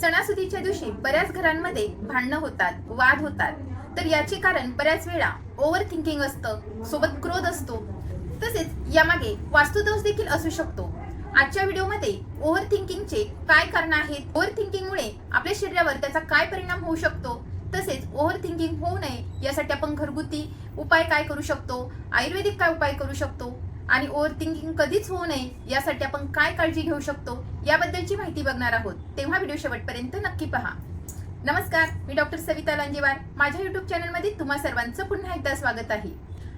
सणासुदीच्या दिवशी बऱ्याच घरांमध्ये भांडणं होतात वाद होतात. तर याचे कारण बऱ्याच वेळा ओव्हर थिंकिंग असतं सोबत क्रोध असतो. तसेच यामागे वास्तुदोष देखील असू शकतो. आजच्या व्हिडिओमध्ये ओव्हर थिंकिंगचे काय कारण आहेत? ओव्हर थिंकिंगमुळे आपल्या शरीरावर त्याचा काय परिणाम होऊ शकतो? तसेच ओव्हर थिंकिंग होऊ नये यासाठी आपण घरगुती उपाय काय करू शकतो? आयुर्वेदिक काय उपाय करू शकतो? आणि ओव्हर थिंकिंग कधीच होऊ नये यासाठी आपण काय काळजी घेऊ शकतो याबद्दलची माहिती बघणार आहोत. तेव्हा व्हिडिओ शेवटपर्यंत नक्की पहा. नमस्कार मी डॉक्टर सविता लांजेवार. माझ्या युट्यूब चॅनलमध्ये तुम्हा सर्वांचं पुन्हा एकदा स्वागत आहे.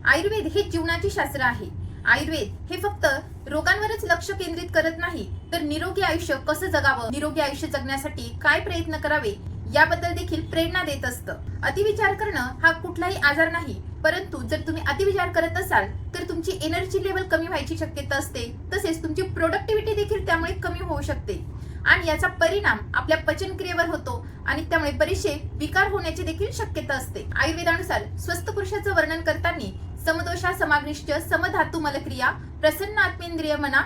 आयुर्वेद हे जीवनाचे शास्त्र आहे. आयुर्वेद हे फक्त रोगांवरच लक्ष केंद्रित करत नाही तर निरोगी आयुष्य कसं जगावं? निरोगी आयुष्य जगण्यासाठी काय प्रयत्न करावे? याबद्दल देखील प्रेरणा देत असतं. अतिविचार करणं हा कुठलाही आजार नाही परंतु जर तुम्ही अतिविचार करत असाल तर तुमची एनर्जी लेवल कमी व्हायची शक्यता असते. तसेच तुमची प्रोडक्टिव्हिटी देखील त्यामुळे कमी होऊ शकते. आणि याचा परिणाम आपल्या पचनक्रियेवर होतो आणि त्यामुळे बरेचसे विकार होण्याची देखील शक्यता असते. आयुर्वेदानुसार स्वस्थ पुरुषाचं वर्णन करताना समदोषा समाविष्ट समधातू मलक्रिया प्रसन्न आत्मेंद्रिय मना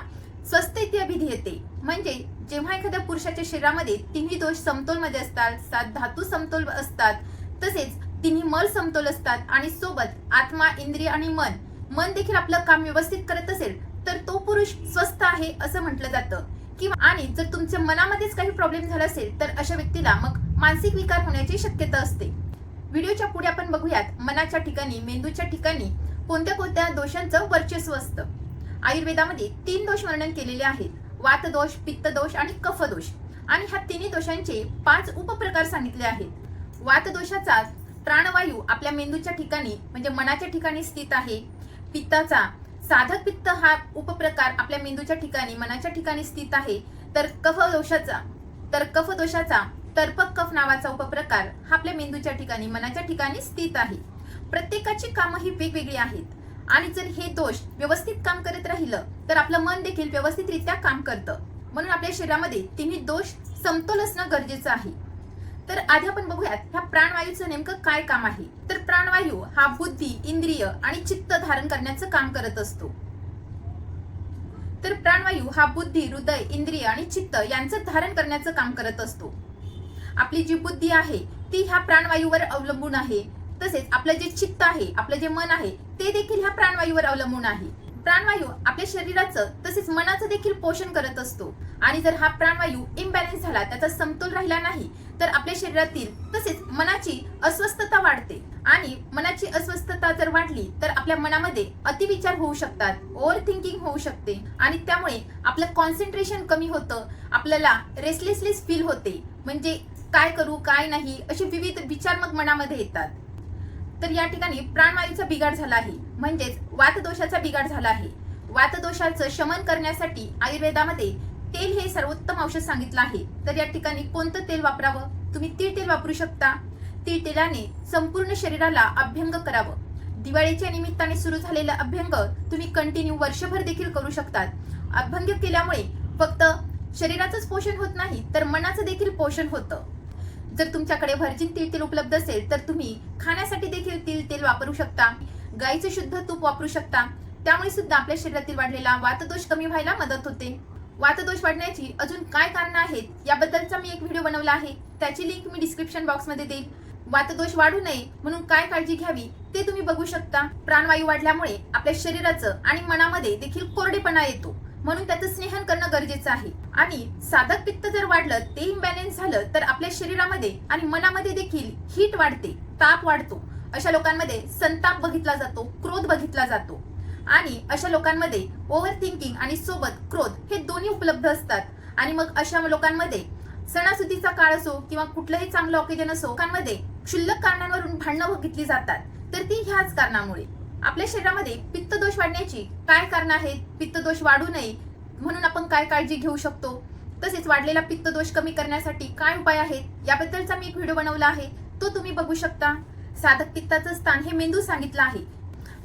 स्वस्थ इति म्हणजे जेव्हा एखाद्या पुरुषाच्या शरीरामध्ये तिन्ही दोष समतोलमध्ये असतात सात धातू समतोल असतात तसेच तिन्ही मल समतोल असतात आणि सोबत आत्मा इंद्रिय आणि मन. मन देखील आपलं काम व्यवस्थित करत असेल तर तो पुरुष स्वस्थ आहे असं म्हटलं जातं. किंवा आणि जर तुमच्या मनामध्येच काही प्रॉब्लेम झाला असेल तर अशा व्यक्तीला मग मानसिक विकार होण्याची शक्यता असते. व्हिडिओच्या पुढे आपण बघूयात मनाच्या ठिकाणी मेंदूच्या ठिकाणी कोणत्या कोणत्या दोषांचं वर्चस्व असतं. आयुर्वेदामध्ये तीन दोष वर्णन केलेले आहेत. वात दोष पित्त दोष आणि कफ दोष. आणि ह्या तिन्ही दोषांचे पाच उपप्रकार सांगितले आहेत. वात दोषाचा प्राणवायू आपल्या मेंदूच्या ठिकाणी म्हणजे मनाच्या ठिकाणी स्थित आहे. पित्ताचा साधक पित्त हा उपप्रकार आपल्या मेंदूच्या ठिकाणी मनाच्या ठिकाणी स्थित आहे. तर कफ दोषाचा तर कफ दोषाचा तर्पक कफ नावाचा उपप्रकार हा आपल्या मेंदूच्या ठिकाणी मनाच्या ठिकाणी स्थित आहे. प्रत्येकाची कामं ही वेगवेगळी आहेत. आणि जर हे दोष व्यवस्थित काम करत राहिलं तर आपलं मन देखील व्यवस्थितरित्या काम करतं. म्हणून आपल्या शरीरामध्ये तिन्ही दोष समतोल असणं गरजेचं आहे. तर आधी आपण बघूयात ह्या प्राणवायूचं नेमकं काय काम आहे? तर प्राणवायू हा बुद्धी इंद्रिय आणि चित्त धारण करण्याचं काम करत असतो. तर प्राणवायू हा बुद्धी हृदय इंद्रिय आणि चित्त यांचं धारण करण्याचं काम करत असतो. आपली जी बुद्धी आहे ती ह्या प्राणवायूवर अवलंबून आहे. तसेच आपलं जे चित्त आहे आपलं जे मन आहे ते देखील ह्या प्राणवायूवर अवलंबून आहे. प्राणवायू आपल्या शरीराचं तसेच मनाचं देखील पोषण करत असतो. आणि जर हा प्राणवायू इम्बॅलन्स झाला त्याचा समतोल राहिला नाही तर आपल्या शरीरातील तसेच मनाची अस्वस्थता वाढते. आणि मनाची अस्वस्थता जर वाढली तर आपल्या मनामध्ये अतिविचार होऊ शकतात ओव्हर थिंकिंग होऊ शकते. आणि त्यामुळे आपलं कॉन्सन्ट्रेशन कमी होतं आपल्याला रेस्टलेसलेस फील होते. म्हणजे काय करू काय नाही असे विविध विचार मग मनामध्ये येतात. तर या ठिकाणी प्राणवायूचा बिघाड झाला आहे. म्हणजेच वातदोषाचा बिघाड झाला आहे. वातदोषाचं शमन करण्यासाठी आयुर्वेदामध्ये तेल हे सर्वोत्तम औषध सांगितलं आहे. तर या ठिकाणी कोणतं तेल वापरावं? तुम्ही तीळ तेल वापरू शकता. तीळ तेलाने संपूर्ण शरीराला अभ्यंग करावं. दिवाळीच्या निमित्ताने सुरू झालेला अभ्यंग तुम्ही कंटिन्यू वर्षभर देखील करू शकतात. अभ्यंग केल्यामुळे फक्त शरीराचंच पोषण होत नाही तर मनाचं देखील पोषण होतं. जर तुमच्याकडे व्हर्जिन तिळ तेल उपलब्ध असेल तर तुम्ही खाण्यासाठी देखील तिळ तेल वापरू शकता. गाईचे शुद्ध तूप वापरू शकता. त्यामुळे सुद्धा आपल्या शरीरातील वाढलेला वातदोष कमी व्हायला मदत होते. वातदोष वाढण्याची अजून काय कारण आहेत याबद्दलचा मी एक व्हिडिओ बनवला आहे. त्याची लिंक मी डिस्क्रिप्शन बॉक्समध्ये देईल. वातदोष वाढू नये म्हणून काय काळजी घ्यावी ते तुम्ही बघू शकता. प्राणवायू वाढल्यामुळे आपल्या शरीराचं आणि मनामध्ये देखील कोरडेपणा येतो. म्हणून त्याचं स्नेहन करणं गरजेचं आहे. आणि साधक पित्त जर वाढलं ते इम्बॅलेन्स झालं तर आपल्या शरीरामध्ये आणि मनामध्ये देखील हीट वाढते ताप वाढतो. अशा लोकांमध्ये संताप बघितला जातो क्रोध बघितला जातो. आणि अशा लोकांमध्ये ओव्हर थिंकिंग आणि सोबत क्रोध हे दोन्ही उपलब्ध असतात. आणि मग अशा लोकांमध्ये सणासुदीचा काळ असो किंवा कुठलंही चांगलं ऑकेजन असो लोकांमध्ये क्षुल्लक कारणांवरून भांडणं बघितली जातात. तर ती ह्याच कारणामुळे. आपल्या शरीरामध्ये पित्तदोष वाढण्याची काय कारण आहेत? पित्तदोष वाढू नये म्हणून आपण काय काळजी घेऊ शकतो? तसेच वाढलेला पित्तदोष कमी करण्यासाठी काय उपाय आहेत? याबद्दलचा मी एक व्हिडिओ बनवला आहे. तो तुम्ही बघू शकता. साधक पित्ताचं स्थान हे मेंदू सांगितलं आहे.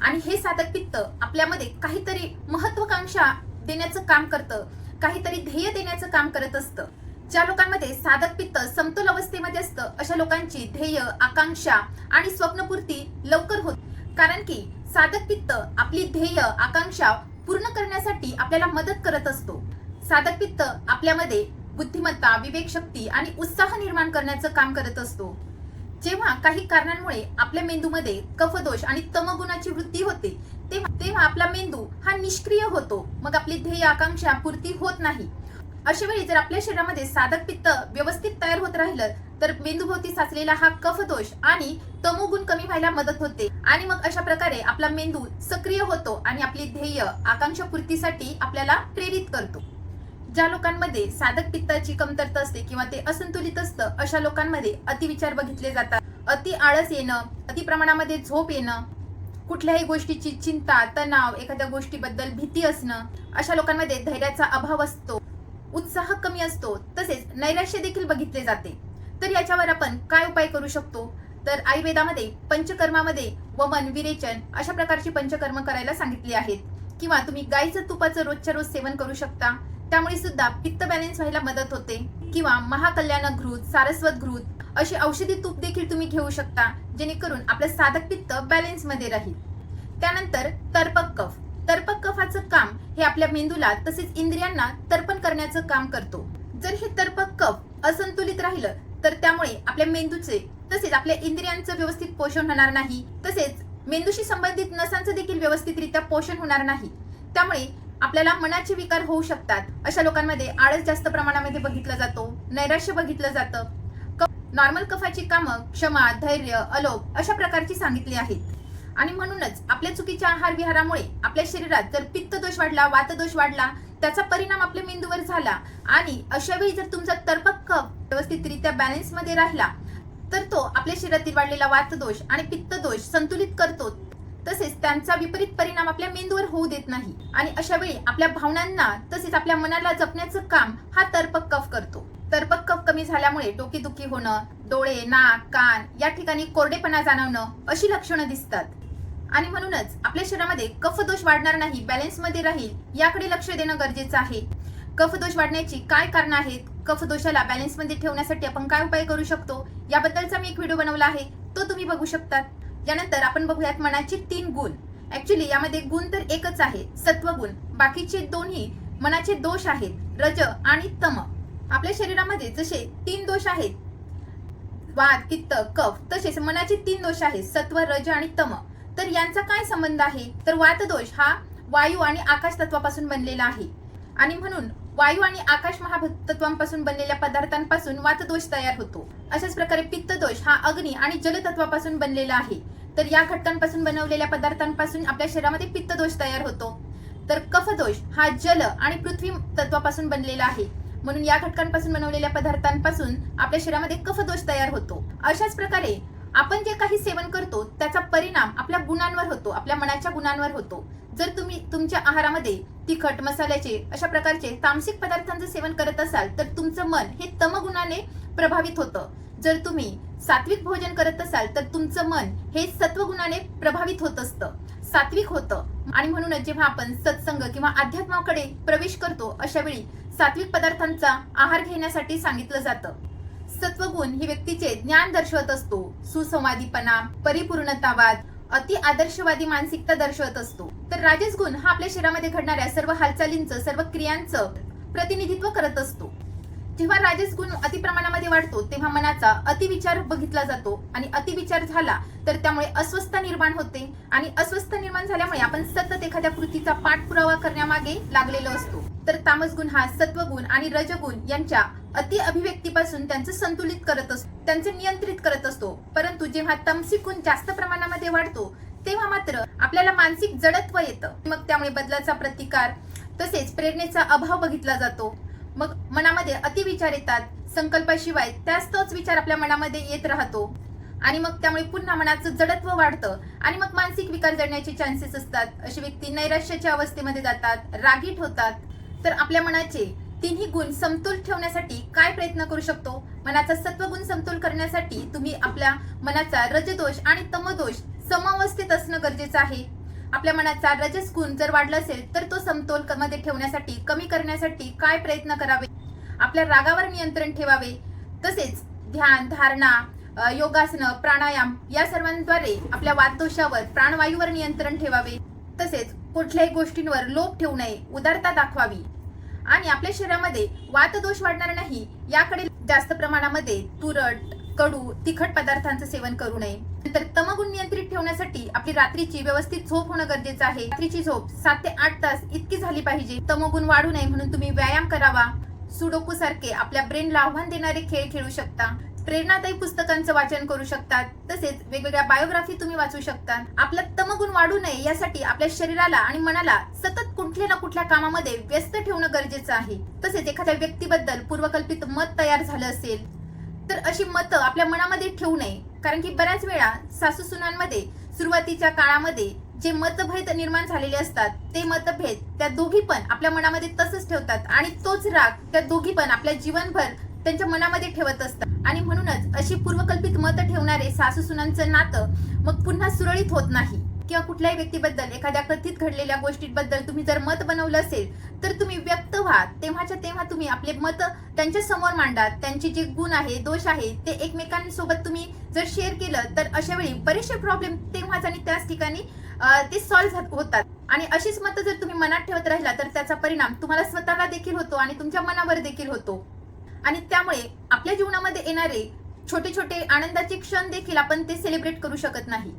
आणि हे साधक पित्त आपल्यामध्ये काहीतरी महत्वाकांक्षा देण्याचं काम करतं. काहीतरी ध्येय देण्याचं काम करत असतं. ज्या लोकांमध्ये साधक पित्त समतोल अवस्थेमध्ये असतं अशा लोकांची ध्येय आकांक्षा आणि स्वप्नपूर्ती लवकर होत. कारण की साधक पित्त आपली ध्येय आकांक्षा पूर्ण करण्यासाठी आपल्याला मदत करत असतो. साधक पित्त आपल्यामध्ये बुद्धिमत्ता विवेक शक्ती आणि उत्साह निर्माण करण्याचं काम करत असतो. जेव्हा काही कारणांमुळे आपल्या मेंदूमध्ये कफदोष आणि तमगुणाची वृद्धी होते तेव्हा तेव्हा आपला मेंदू हा निष्क्रिय होतो. मग आपली ध्येय आकांक्षा पूर्ती होत नाही. अशा वेळी जर आपल्या शरीरामध्ये साधक पित्त व्यवस्थित तयार होत राहिलं तर मेंदूभोवती साचलेला हा कफदोष आणि तमोगुण कमी व्हायला मदत होते. आणि मग अशा प्रकारे आपला मेंदू सक्रिय होतो आणि आपली ध्येय आकांक्षा पूर्तीसाठी आपल्याला प्रेरित करतो. ज्या लोकांमध्ये साधक पित्ताची कमतरता असते किंवा ते असंतुलित असतं अशा लोकांमध्ये अतिविचार बघितले जातात. अति आळस येणं अति प्रमाणामध्ये झोप येणं कुठल्याही गोष्टीची चिंता तणाव एखाद्या गोष्टीबद्दल भीती असणं अशा लोकांमध्ये धैर्याचा अभाव असतो. उत्साह कमी असतो. तसेच नैराश्य देखील बघितले जाते. तर याच्यावर आपण काय उपाय करू शकतो? तर आयुर्वेदामध्ये पंचकर्मामध्ये वमन विरेचन अशा प्रकारची पंचकर्म करायला सांगितली आहेत. किंवा तुम्ही गाईचं तुपाचं रोजच्या रोज सेवन करू शकता. त्यामुळे सुद्धा पित्त बॅलन्स व्हायला मदत होते. किंवा महाकल्याण घृत सारस्वत घृत अशी औषधी तूप देखील तुम्ही घेऊ शकता जेणेकरून आपलं साधक पित्त बॅलेन्समध्ये राहील. त्यानंतर तर्पक कफ. तर्पक कफाचं काम हे आपल्या मेंदूला तसेच इंद्रियांना तर्पण करण्याचं काम करतो. जर हे तर्पक कफ असंतुलित राहिलं तर त्यामुळे आपल्या मेंदूचे तसेच आपल्या इंद्रियांचं व्यवस्थित पोषण होणार नाही तसेच मेंदूशी संबंधित नसांचं देखील व्यवस्थितरित्या पोषण होणार नाही. त्यामुळे आपल्याला मनाचे विकार होऊ शकतात. अशा लोकांमध्ये आळस जास्त प्रमाणामध्ये बघितला जातो नैराश्य बघितलं जातं. नॉर्मल कफाची कामं क्षमा धैर्य अलोप अशा प्रकारची सांगितली आहेत. आणि म्हणूनच आपल्या चुकीच्या आहार विहारामुळे आपल्या शरीरात जर पित्त दोष वाढला वातदोष वाढला त्याचा परिणाम आपल्या मेंदूवर झाला. आणि अशा वेळी जर तुमचा तर्पक कफ व्यवस्थितरित्या बॅलन्समध्ये राहिला तर तो आपल्या शरीरातील वाढलेला वातदोष आणि पित्तदोष संतुलित करतो. तसेच त्यांचा विपरीत परिणाम आपल्या मेंदूवर होऊ देत नाही. आणि अशा वेळी आपल्या भावनांना तसेच आपल्या मनाला जपण्याचं काम हा तर्पक कफ करतो. तर्पक कफ कमी झाल्यामुळे डोकेदुखी होणं डोळे नाक कान या ठिकाणी कोरडेपणा जाणवणं अशी लक्षणं दिसतात. आणि म्हणूनच आपल्या शरीरामध्ये कफदोष वाढणार नाही बॅलेन्समध्ये राहील याकडे लक्ष देणं गरजेचं आहे. कफदोष वाढण्याची काय कारण आहेत? कफदोषाला बॅलेन्समध्ये ठेवण्यासाठी आपण काय उपाय करू शकतो? याबद्दलचा मी एक व्हिडिओ बनवला आहे तो तुम्ही बघू शकता यानंतर आपण बघूयात मनाचे तीन गुण. ऍक्च्युली यामध्ये गुण तर एकच आहे सत्वगुण बाकीचे दोन्ही मनाचे दोष आहेत रज आणि तम. आपल्या शरीरामध्ये जसे तीन दोष आहेत वाद पित्त कफ तसेच मनाचे तीन दोष आहेत सत्व रज आणि तम. तर यांचा काय संबंध आहे? तर वातदोष हा वायू आणि आकाश तत्वापासून बनलेला आहे. आणि म्हणून वायू आणि आकाश महातत्वांपासून बनलेल्या पदार्थांपासून वातदोष तयार होतो. अशाच प्रकारे पित्तदोष हा अग्नी आणि जलतत्वापासून बनलेला आहे. तर या घटकांपासून बनवलेल्या पदार्थांपासून आपल्या शरीरामध्ये पित्तदोष तयार होतो. तर कफदोष हा जल आणि पृथ्वी तत्वापासून बनलेला आहे. म्हणून या घटकांपासून बनवलेल्या पदार्थांपासून आपल्या शरीरामध्ये कफदोष तयार होतो. अशाच प्रकारे आपण जे काही सेवन करतो त्याचा परिणाम आपल्या गुणांवर होतो आपल्या मनाच्या गुणांवर होतो. जर तुम्ही तुमच्या आहारामध्ये तिखट मसाल्याचे अशा प्रकारचे तामसिक पदार्थांचं सेवन करत असाल तर तुमचं मन हे तमगुणाने प्रभावित होतं. जर तुम्ही सात्विक भोजन करत असाल तर तुमचं मन हे सत्वगुणाने प्रभावित होत असतं. सात्विक होतं. आणि म्हणूनच जेव्हा आपण सत्संग किंवा अध्यात्माकडे प्रवेश करतो अशा वेळी सात्विक पदार्थांचा आहार घेण्यासाठी सांगितलं जातं. सत्वगुण ही व्यक्तीचे ज्ञान दर्शवत असतो. सुसंवादीपणा परिपूर्णतावाद अति आदर्शवादी मानसिकता दर्शवत असतो. तर राजस गुण हा आपल्या शरीरामध्ये घडणाऱ्या सर्व हालचालींचं सर्व क्रियांचं प्रतिनिधित्व करत असतो. जेव्हा राजस गुण अतिप्रमाणामध्ये वाढतो तेव्हा मनाचा अतिविचार बघितला जातो आणि अतिविचार झाला तर त्यामुळे अस्वस्थता निर्माण होते आणि अस्वस्थ निर्माण झाल्यामुळे आपण सतत एखाद्या कृतीचा पाठपुरावा करण्यामागे लागलेलो असतो. तर तामस गुण हा सत्वगुण आणि रजगुण यांच्या अति अभिव्यक्तीपासून त्यांचं संतुलित करत असतो त्यांचं नियंत्रित करत असतो. परंतु जेव्हा तमसिक गुण जास्त प्रमाणामध्ये वाढतो तेव्हा मात्र आपल्याला मानसिक जडत्व येतं. मग त्यामुळे बदलाचा प्रतिकार तसेच प्रेरणेचा अभाव बघितला जातो. मग मनामध्ये अतिविचार येतात. संकल्पाशिवाय त्याच तोच विचार आपल्या मनामध्ये येत राहतो. आणि मग त्यामुळे पुन्हा मनाचं जडत्व वाढतं. आणि मग मानसिक विकार जडण्याचे चान्सेस असतात. अशी व्यक्ती नैराश्याच्या अवस्थेमध्ये जातात रागीट होतात. तर आपल्या मनाचे तिन्ही गुण समतोल ठेवण्यासाठी काय प्रयत्न करू शकतो? मनाचा सत्वगुण समतोल करण्यासाठी तुम्ही आपल्या मनाचा रजदोष आणि तमदोष समावस्थेत असणं गरजेचं आहे. आपल्या मनाचा रजस गुण जर वाढला असेल तर तो समतोलमध्ये ठेवण्यासाठी कमी करण्यासाठी काय प्रयत्न करावे? आपल्या रागावर नियंत्रण ठेवावे. तसेच ध्यान धारणा योगासनं प्राणायाम या सर्वांद्वारे आपल्या वातदोषावर प्राणवायूवर नियंत्रण ठेवावे. तसेच कुठल्याही गोष्टींवर लोभ ठेवू नये. उदारता दाखवावी. आणि आपल्या शरीरामध्ये वातदोष वाढणार नाही याकडे जास्त प्रमाणामध्ये तुरट कडू तिखट पदार्थांचं सेवन करू नये. नंतर तमगुण नियंत्रित ठेवण्यासाठी आपली रात्रीची व्यवस्थित झोप होणं गरजेचं आहे. रात्रीची झोप सात ते आठ तास इतकी झाली पाहिजे. तमगुण वाढू नये म्हणून तुम्ही व्यायाम करावा. सुडोकू सारखे आपल्या ब्रेनला आव्हान देणारे खेळ खेळू शकता. प्रेरणादायी पुस्तकांचं वाचन करू शकतात. तसेच वेगवेगळ्या बायोग्राफी तुम्ही वाचू शकता आपला तमगुण वाढू नये यासाठी आपल्या शरीराला आणि मनाला सतत कुठल्या ना कुठल्या कामामध्ये व्यस्त ठेवणं गरजेचं आहे. तसेच एखाद्या व्यक्तीबद्दल पूर्वकल्पित मत तयार झालं असेल तर अशी मतं आपल्या मनामध्ये ठेवू नये. कारण की बऱ्याच वेळा सासू सुनांमध्ये सुरुवातीच्या काळामध्ये जे मतभेद निर्माण झालेले असतात ते मतभेद त्या दोघी पण आपल्या मनामध्ये तसंच ठेवतात आणि तोच राग त्या दोघी पण आपल्या जीवनभर त्यांच्या मनामध्ये ठेवत असतात. आणि म्हणूनच अशी पूर्वकल्पित मत ठेवणारे सासू सुनांचं नातं मग पुन्हा सुरळीत होत नाही. किंवा कुठल्याही व्यक्तीबद्दल एखाद्या कथित घडलेल्या गोष्टीबद्दल तुम्ही जर मत बनवलं असेल तर तुम्ही व्यक्त व्हा. तेव्हाच्या तेव्हा तुम्ही आपले मत त्यांच्यासमोर मांडा. त्यांचे जे गुण आहे दोष आहे ते एकमेकांसोबत तुम्ही जर शेअर केलं तर अशा वेळी बरेचसे प्रॉब्लेम तेव्हाच आणि त्याच ठिकाणी ते सॉल्व्ह होतात. आणि अशीच मतं जर तुम्ही मनात ठेवत राहिला तर त्याचा परिणाम तुम्हाला स्वतःला देखील होतो आणि तुमच्या मनावर देखील होतो. आणि त्यामुळे आपल्या जीवनामध्ये येणारे छोटे छोटे आनंदाचे क्षण देखील आपण ते सेलिब्रेट करू शकत नाही.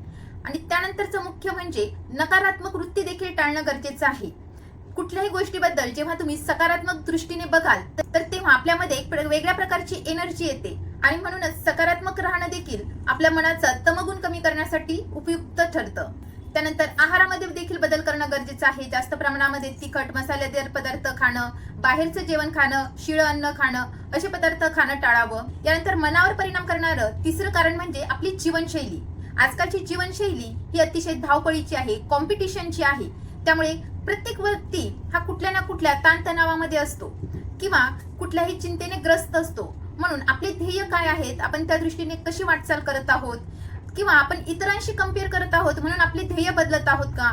आणि त्यानंतरचं मुख्य म्हणजे नकारात्मक वृत्ती देखील टाळणं गरजेचं आहे. कुठल्याही गोष्टीबद्दल जेव्हा तुम्ही सकारात्मक दृष्टीने बघाल तर- तेव्हा आपल्यामध्ये एक प्र- वेगळ्या प्रकारची एनर्जी येते. आणि म्हणूनच सकारात्मक राहणं देखील आपल्या मनाचा तमगुण कमी करण्यासाठी उपयुक्त ठरतं. त्यानंतर आहारामध्ये देखील बदल करणं गरजेचं आहे. जास्त प्रमाणामध्ये तिखट मसालेदार पदार्थ खाणं बाहेरचं जेवण खाणं शिळं अन्न खाणं असे पदार्थ खाणं टाळावं. यानंतर मनावर परिणाम करणारं तिसरं कारण म्हणजे आपली जीवनशैली. आजकालची जीवनशैली ही अतिशय धावपळीची आहे कॉम्पिटिशनची आहे. त्यामुळे प्रत्येक व्यक्ती हा कुठल्या ना कुठल्या ताणतणावामध्ये असतो किंवा कुठल्याही चिंतेने ग्रस्त असतो. म्हणून आपले ध्येय काय आहेत? आपण त्या दृष्टीने कशी वाटचाल करत आहोत? किंवा आपण इतरांशी कंपेअर करत आहोत म्हणून आपले ध्येय बदलत आहोत का?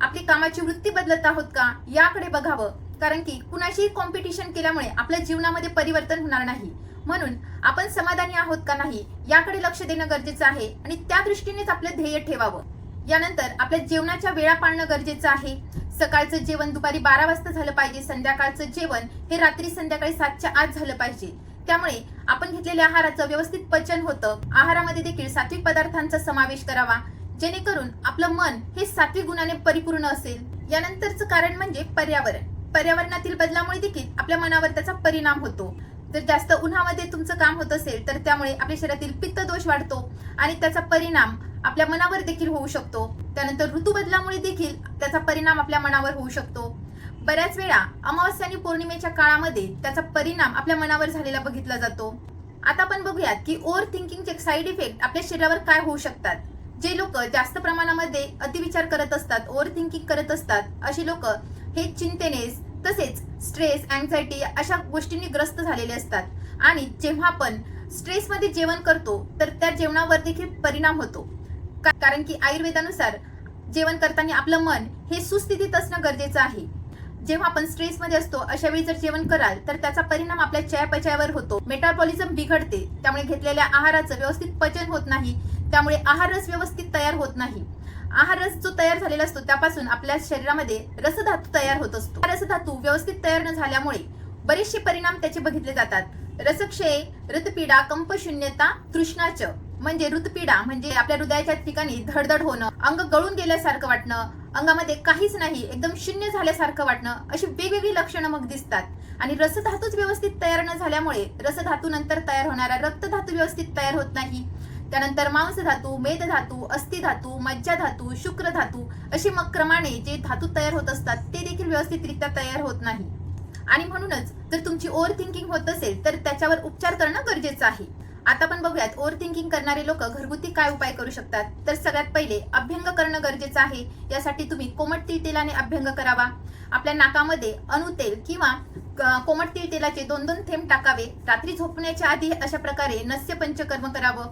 आपली कामाची वृत्ती बदलत आहोत का? याकडे बघावं. कारण की कुणाशीही कॉम्पिटिशन केल्यामुळे आपल्या जीवनामध्ये परिवर्तन होणार नाही. म्हणून आपण समाधानी आहोत का नाही याकडे लक्ष देणं गरजेचं आहे आणि त्या दृष्टीनेच आपलं ध्येय ठेवावं. यानंतर आपल्या जेवणाच्या वेळा पाळणं गरजेचं आहे. सकाळचं जेवण दुपारी बारा वाजता झालं पाहिजे संध्याकाळचं जेवण हे रात्री संध्याकाळी सातच्या आत झालं पाहिजे. त्यामुळे आपण घेतलेल्या आहाराचं व्यवस्थित पचन होतं. आहारामध्ये देखील सात्विक पदार्थांचा समावेश करावा जेणेकरून आपलं मन हे सात्विक गुणाने परिपूर्ण असेल. यानंतरचं कारण म्हणजे पर्यावरण. पर्यावरणातील बदलामुळे देखील आपल्या मनावर त्याचा परिणाम होतो. जर जास्त उन्हामध्ये तुमचं काम होत असेल तर त्यामुळे आपल्या शरीरातील पित्त दोष वाढतो आणि त्याचा परिणाम आपल्या मनावर देखील होऊ शकतो. त्यानंतर ऋतू बदलामुळे देखील त्याचा परिणाम आपल्या मनावर होऊ शकतो. बऱ्याच वेळा अमावस्या आणि पौर्णिमेच्या काळामध्ये त्याचा परिणाम आपल्या मनावर झालेला बघितला जातो. आता आपण बघूयात की ओव्हर थिंकिंगचे साईड इफेक्ट आपल्या शरीरावर काय होऊ शकतात? जे लोक जास्त प्रमाणामध्ये अतिविचार करत असतात ओव्हर थिंकिंग करत असतात अशी लोक हे चिंतेने तसेच स्ट्रेस अँझायटी अशा गोष्टींनी ग्रस्त झालेले असतात. आणि जेव्हा आपण स्ट्रेसमध्ये जेवण करतो तर त्या जेवणावर देखील परिणाम होतो. कारण की आयुर्वेदानुसार जेवण करताना आपलं मन हे सुस्थितीत असणं गरजेचं आहे. जेव्हा आपण स्ट्रेसमध्ये असतो अशा वेळी जर जेवण कराल तर त्याचा परिणाम आपल्या चयापचयावर होतो. मेटाबॉलिझम बिघडते. त्यामुळे घेतलेल्या आहाराचं व्यवस्थित पचन होत नाही. त्यामुळे आहार रस व्यवस्थित तयार होत नाही. आहार रस जो तयार झालेला असतो त्यापासून आपल्या शरीरामध्ये रसधातू तयार होत असतो. रसधातू व्यवस्थित तयार न झाल्यामुळे बरेचसे परिणाम त्याचे बघितले जातात. रसक्षय रतपीडा कंपशून्यता तृष्णाच. म्हणजे हृदपीडा म्हणजे आपल्या हृदयाच्या ठिकाणी धडधड होणं अंग गळून गेल्यासारखं वाटणं अंगामध्ये काहीच नाही एकदम शून्य झाल्यासारखं वाटणं अशी वेगवेगळी लक्षणं मग दिसतात. आणि रसधातूच व्यवस्थित तयार न झाल्यामुळे रसधातू नंतर तयार होणारा रक्तधातू व्यवस्थित तयार होत नाही. त्यानंतर मांसधातू मेदधातू अस्थिधातू मज्जाधातू शुक्रधातू अशी मग क्रमाने जे धातू तयार होत असतात ते देखील व्यवस्थितरित्या तयार होत नाही. आणि म्हणूनच जर तुमची ओव्हर थिंकिंग होत असेल तर त्याच्यावर उपचार करणं गरजेचं आहे. आता आपण बघूयात ओव्हर थिंकिंग करणारे लोक घरगुती काय उपाय करू शकतात? तर सगळ्यात पहिले अभ्यंग करणं गरजेचं आहे. यासाठी तुम्ही कोमट तीळ तेलाने अभ्यंग करावा. आपल्या नाकामध्ये अणुतेल किंवा क- कोमट तिळ तेलाचे दोन दोन थेंब टाकावे. रात्री झोपण्याच्या आधी अशा प्रकारे नस्य पंचकर्म करावं.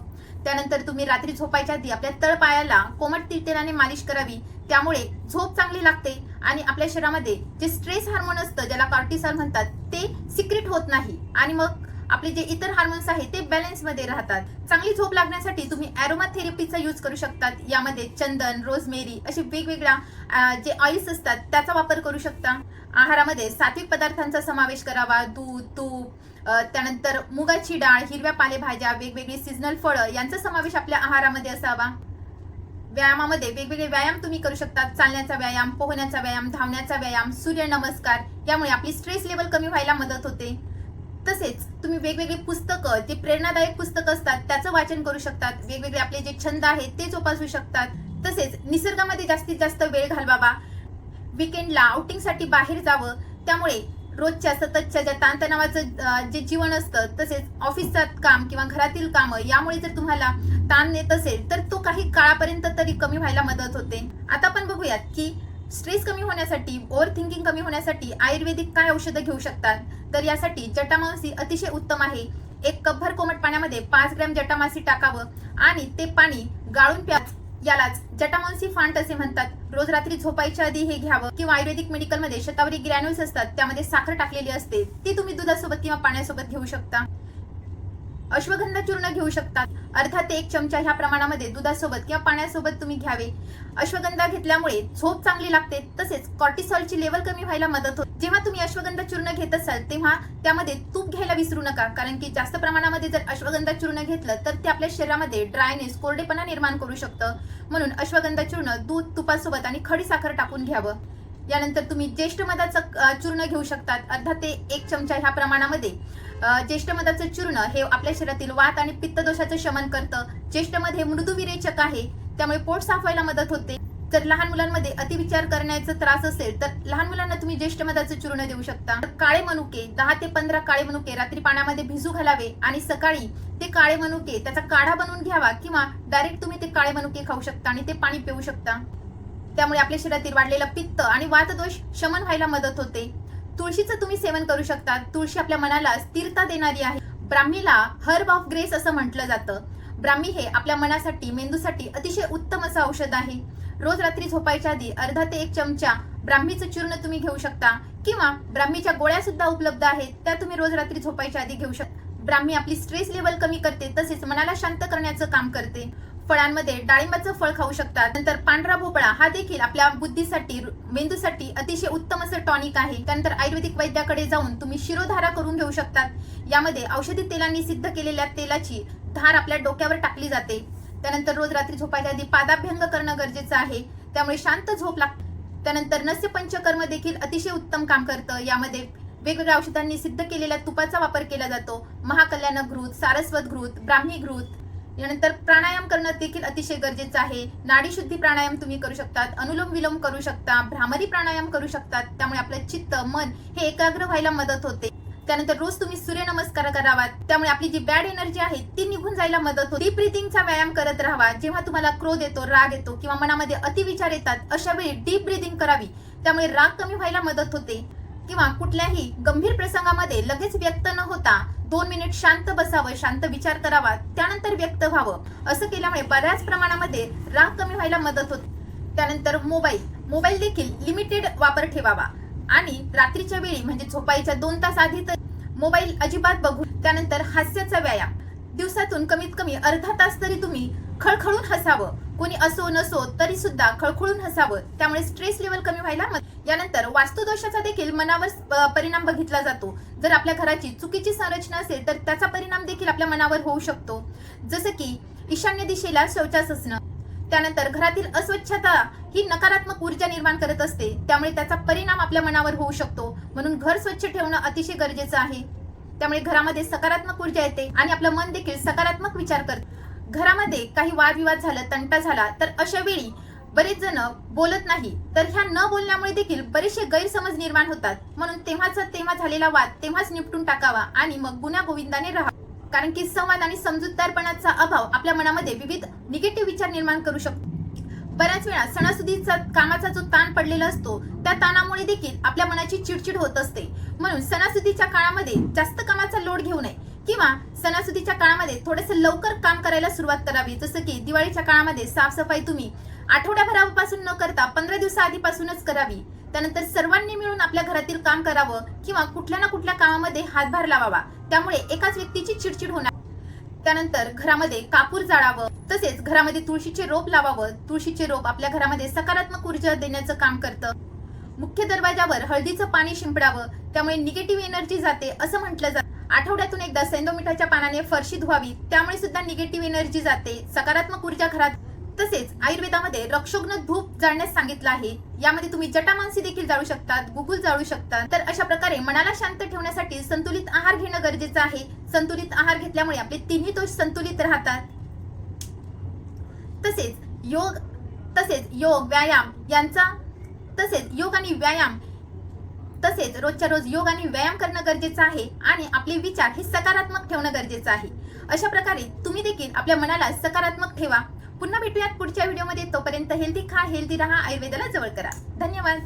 त्यानंतर तुम्ही रात्री झोपायच्या आधी आपल्या तळपायाला कोमट तिळ तेलाने मालिश करावी. त्यामुळे झोप चांगली लागते आणि आपल्या शरीरामध्ये जे स्ट्रेस हार्मोन असतं ज्याला कॉर्टिसॉल म्हणतात ते सिक्रेट होत नाही. आणि मग आपले जे इतर हार्मोन्स आहेत ते बॅलन्समध्ये राहतात. चांगली झोप लागण्यासाठी तुम्ही अरोमा थेरपीचा यूज करू शकतात. यामध्ये चंदन रोजमेरी असे वेगवेगळ्या जे ऑइल्स असतात त्याचा वापर करू शकता. आहारामध्ये सात्विक पदार्थांचा समावेश करावा. दूध तूप त्यानंतर मुगाची डाळ हिरव्या पालेभाज्या वेगवेगळी सीझनल फळं यांचा समावेश आपल्या आहारामध्ये असावा. व्यायामामध्ये वेगवेगळे व्यायाम तुम्ही करू शकता चालण्याचा व्यायाम पोहण्याचा व्यायाम धावण्याचा व्यायाम सूर्यनमस्कार यामुळे आपली स्ट्रेस लेवल कमी व्हायला मदत होते. तसेच तुम्ही वेगवेगळी पुस्तकं जे प्रेरणादायक पुस्तकं असतात त्याचं वाचन करू शकतात. वेगवेगळे आपले जे छंद आहेत ते जोपासू शकतात. तसेच निसर्गामध्ये जास्तीत जास्त वेळ घालवावा. विकेंडला आउटिंगसाठी बाहेर जावं. त्यामुळे रोजच्या सततच्या ज्या ताणतणावाचं जे जीवन असतं तसेच ऑफिसचं काम किंवा घरातील कामं यामुळे जर तुम्हाला ताण येत असेल तर तो काही काळापर्यंत तरी कमी व्हायला मदत होते. आता आपण बघूयात की स्ट्रेस कमी होण्यासाठी ओव्हर थिंकिंग कमी होण्यासाठी आयुर्वेदिक काय औषधं घेऊ शकतात? तर यासाठी जटामासी अतिशय उत्तम आहे. एक कपभर कोमट पाण्यामध्ये पाच ग्रॅम जटामासी टाकावं आणि ते पाणी गाळून प्याच यालाच जटामासी फांट असे म्हणतात. रोज रात्री झोपायच्या आधी हे घ्यावं किंवा आयुर्वेदिक मेडिकलमध्ये शतावरी ग्रॅन्युल्स असतात त्यामध्ये साखर टाकलेली असते. ती तुम्ही दुधासोबत किंवा पाण्यासोबत घेऊ शकता. अश्वगंधा चूर्ण घेऊ शकतात. अर्धा ते एक चमचा ह्या प्रमाणामध्ये दुधासोबत किंवा पाण्यासोबत तुम्ही घ्यावे. अश्वगंधा घेतल्यामुळे झोप चांगली लागते. तसेच कॉर्टिसॉलची लेवल कमी व्हायला मदत होते. जेव्हा तुम्ही अश्वगंधा चूर्ण घेत असाल तेव्हा त्यामध्ये तूप घ्यायला विसरू नका. कारण की जास्त प्रमाणामध्ये जर अश्वगंधा चूर्ण घेतलं तर ते आपल्या शरीरामध्ये ड्रायनेस कोरडेपणा निर्माण करू शकतं. म्हणून अश्वगंधा चूर्ण दूध तुपासोबत आणि खडी साखर टाकून घ्यावं. यानंतर तुम्ही ज्येष्ठ मधाचं चूर्ण घेऊ शकतात. अर्धा ते एक चमचा ह्या प्रमाणामध्ये ज्येष्ठ मधाचं चूर्ण हे आपल्या शरीरातील वात आणि पित्त दोषाचं शमन करतं. ज्येष्ठ मध हे मृदुविरेचक आहे. त्यामुळे पोट साफ व्हायला मदत होते. जर लहान मुलांमध्ये अतिविचार करण्याचा त्रास असेल तर लहान मुलांना तुम्ही ज्येष्ठ मधाचं चूर्ण देऊ शकता. काळे मनुके दहा ते पंधरा काळे मनुके रात्री पाण्यामध्ये भिजू घालावे आणि सकाळी ते काळे मनुके त्याचा काढा बनवून घ्यावा किंवा डायरेक्ट तुम्ही ते काळे मनुके खाऊ शकता आणि ते पाणी पिऊ शकता. त्यामुळे आपल्या शरीरातील वाढलेला पित्त आणि वातदोष शमन व्हायला मदत होते. तुळशीचं तुम्ही सेवन करू शकता तुळशी आपल्या मनाला स्थिरता देणारी आहे. ब्राह्मीला हर्ब ऑफ ग्रेस असं म्हटलं जातं. ब्राह्मी हे आपल्या मनासाठी मेंदूसाठी अतिशय उत्तम असं औषध आहे. रोज रात्री झोपायच्या आधी अर्धा ते एक चमचा ब्राह्मीचं चूर्ण तुम्ही घेऊ शकता. किंवा ब्राह्मीच्या गोळ्या सुद्धा उपलब्ध आहेत त्या तुम्ही रोज रात्री झोपायच्या आधी घेऊ शकता. ब्राह्मी आपली स्ट्रेस लेवल कमी करते तसेच मनाला शांत करण्याचं काम करते. फळांमध्ये डाळिंबाचं फळ खाऊ शकतात. नंतर पांढरा भोपळा हा देखील आपल्या बुद्धीसाठी मेंदूसाठी अतिशय उत्तम असं टॉनिक आहे. त्यानंतर आयुर्वेदिक वैद्याकडे जाऊन तुम्ही शिरोधारा करून घेऊ शकतात. यामध्ये औषधी तेलांनी सिद्ध केलेल्या तेलाची धार आपल्या डोक्यावर टाकली जाते. त्यानंतर रोज रात्री झोपायच्या आधी पादाभ्यंग करणं गरजेचं आहे. त्यामुळे शांत झोप लागते त्यानंतर नस्य पंचकर्म देखील अतिशय उत्तम काम करतं. यामध्ये वेगवेगळ्या औषधांनी सिद्ध केलेल्या तुपाचा वापर केला जातो. महाकल्याण घृत सारस्वत घृत ब्राह्मी घृत यानंतर प्राणायाम करणं देखील अतिशय गरजेचं आहे. नाडीशुद्धी प्राणायाम तुम्ही करू शकतात अनुलोम विलोम करू शकता भ्रामरी प्राणायाम करू शकतात. त्यामुळे आपलं चित्त मन हे एकाग्र व्हायला मदत होते. त्यानंतर रोज तुम्ही सूर्यनमस्कार करावा त्यामुळे आपली जी बॅड एनर्जी आहे ती निघून जायला मदत होते. डीप ब्रिथिंगचा व्यायाम करत राहावा. जेव्हा तुम्हाला क्रोध येतो राग येतो किंवा मनामध्ये अतिविचार येतात अशा वेळी डीप ब्रिथिंग करावी. त्यामुळे राग कमी व्हायला मदत होते. किंवा कुठल्याही गंभीर प्रसंगामध्ये लगेच व्यक्त न होता दोन मिनिट शांत बसावं शांत विचार करावा त्यानंतर व्यक्त व्हावं. असं केल्यामुळे बऱ्याच प्रमाणामध्ये राग कमी व्हायला मदत होते. त्यानंतर मोबाईल मोबाईल देखील लिमिटेड वापर ठेवावा. आणि रात्रीच्या वेळी म्हणजे झोपायच्या दोन तास आधी तर मोबाईल अजिबात बघू त्यानंतर हास्याचा व्यायाम. दिवसातून कमीत कमी अर्धा तास तरी तुम्ही खळखळून हसावं. कोणी असो नसो तरी सुद्धा खळखळून हसावं. त्यामुळे स्ट्रेस लेवल कमी व्हायला मदत. यानंतर वास्तुदोषाचा देखील मनावर परिणाम बघितला जातो. जर आपल्या घराची चुकीची संरचना असेल तर त्याचा परिणाम देखील आपल्या मनावर होऊ शकतो. जसं की ईशान्य दिशेला शौचास असणं त्यानंतर घरातील अस्वच्छता ही नकारात्मक ऊर्जा निर्माण करत असते. त्यामुळे त्याचा परिणाम आपल्या मनावर होऊ शकतो. म्हणून घर स्वच्छ ठेवणं अतिशय गरजेचं आहे. त्यामुळे घरामध्ये सकारात्मक ऊर्जा येते आणि आपलं मन देखील सकारात्मक विचार करते. घरामध्ये काही वादविवाद झाला तंटा झाला तर अशा वेळी बरेच जण बोलत नाही. तर ह्या न बोलण्यामुळे देखील बरेचसे गैरसमज निर्माण होतात. म्हणून तेव्हाचा तेव्हा झालेला वाद तेव्हाच निपटून टाकावा आणि मग गुन्हा गोविंदाने राहा कारण की संवाद आणि समजूतदारपणाचा अभाव आपल्या मनामध्ये विविध निगेटिव्ह विचार निर्माण करू शकतो. बऱ्याच वेळा सणासुदीचा कामाचा जो ताण पडलेला असतो त्या ताणामुळे देखील आपल्या मनाची चिडचिड होत असते. म्हणून सणासुदीच्या काळामध्ये जास्त कामाचा लोड घेऊ नये. किंवा सणासुदीच्या काळामध्ये थोडंसं लवकर काम करायला सुरुवात करावी. जसं की दिवाळीच्या काळामध्ये साफसफाई तुम्ही आठवड्याभरापासून न करता पंधरा दिवसाआधीपासूनच करावी. त्यानंतर सर्वांनी मिळून आपल्या घरातील काम करावं किंवा कुठल्या ना कुठल्या कामामध्ये हातभार लावावा. त्यामुळे एकाच व्यक्तीची चिडचिड होणार. त्यानंतर घरामध्ये कापूर जाळावं. तसेच घरामध्ये तुळशीचे रोप लावावं. तुळशीचे रोप आपल्या घरामध्ये सकारात्मक ऊर्जा देण्याचं काम करतं. मुख्य दरवाजावर हळदीचं पाणी शिंपडावं. त्यामुळे निगेटिव्ह एनर्जी जाते असं म्हटलं जातं. आठवड्यातून एकदा सेंदोमिठाच्या पानाने फरशी धुवावी त्यामुळे सुद्धा निगेटिव्ह एनर्जी जाते. सकारात्मक ऊर्जा घरात तसेच आयुर्वेदामध्ये रक्षोग्न धूप जाळण्यास सांगितलं आहे. यामध्ये तुम्ही जटामानसी देखील जाळू शकतात गुगुल जाळू शकतात. तर अशा प्रकारे मनाला शांत ठेवण्यासाठी संतुलित आहार घेणं गरजेचं आहे. संतुलित आहार घेतल्यामुळे आपले तिन्ही दोष संतुलित राहतात. तसेच योग तसेच योग व्यायाम यांचा तसेच योग आणि व्यायाम तसेच रोजच्या रोज योग आणि व्यायाम करणं गरजेचं आहे आणि आपले विचार हे सकारात्मक ठेवणं गरजेचं आहे. अशा प्रकारे तुम्ही देखील आपल्या मनाला सकारात्मक ठेवा. पुन्हा भेटूयात पुढच्या व्हिडिओमध्ये तोपर्यंत हेल्दी खा हेल्दी राहा आयुर्वेदाला जवळ करा. धन्यवाद.